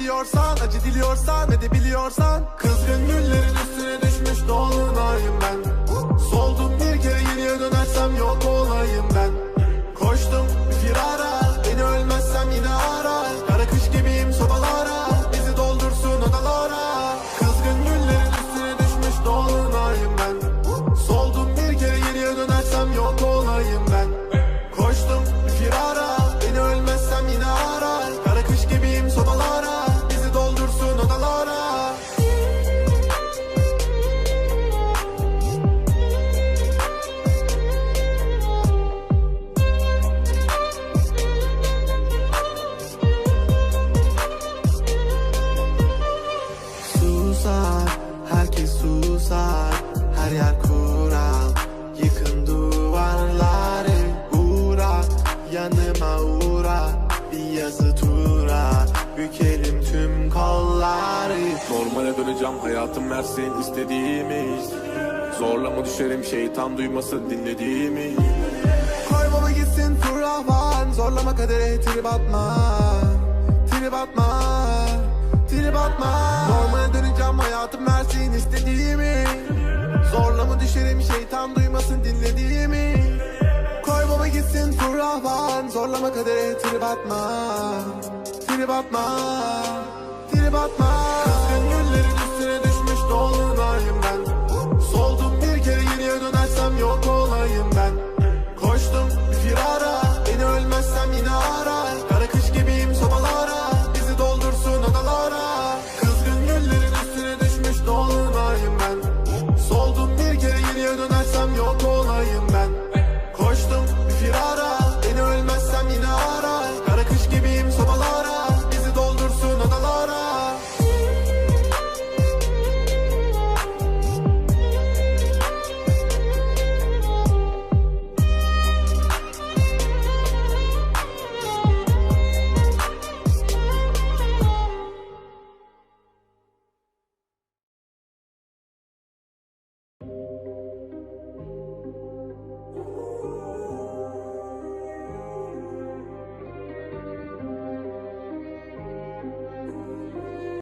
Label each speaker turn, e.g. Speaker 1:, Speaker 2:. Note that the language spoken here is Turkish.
Speaker 1: vurmuş gidiyorsan Acı diliyorsan ve de biliyorsan. Kızgın güllerin üstüne düşmüş dolunayım ben Her yer kural Yıkın duvarları Uğra, yanıma uğra Bir yazı tura Bükelim tüm kolları. Normale döneceğim hayatım her senin istediğimiz. Zorlama düşerim şeytan duymasın dinlediğimi Koy baba gitsin fırlavan Zorlama kadere trip atma Trip atma Trip atma. Normale döneceğim hayatım versin istediğimi Sensin Zorlama kadere trip atma Trip atma Trip atma Kızgın güllerin üstüne düşmüş dolunayım ben. Soldum bir kere yeni dönersem yok olayım ben. Koştum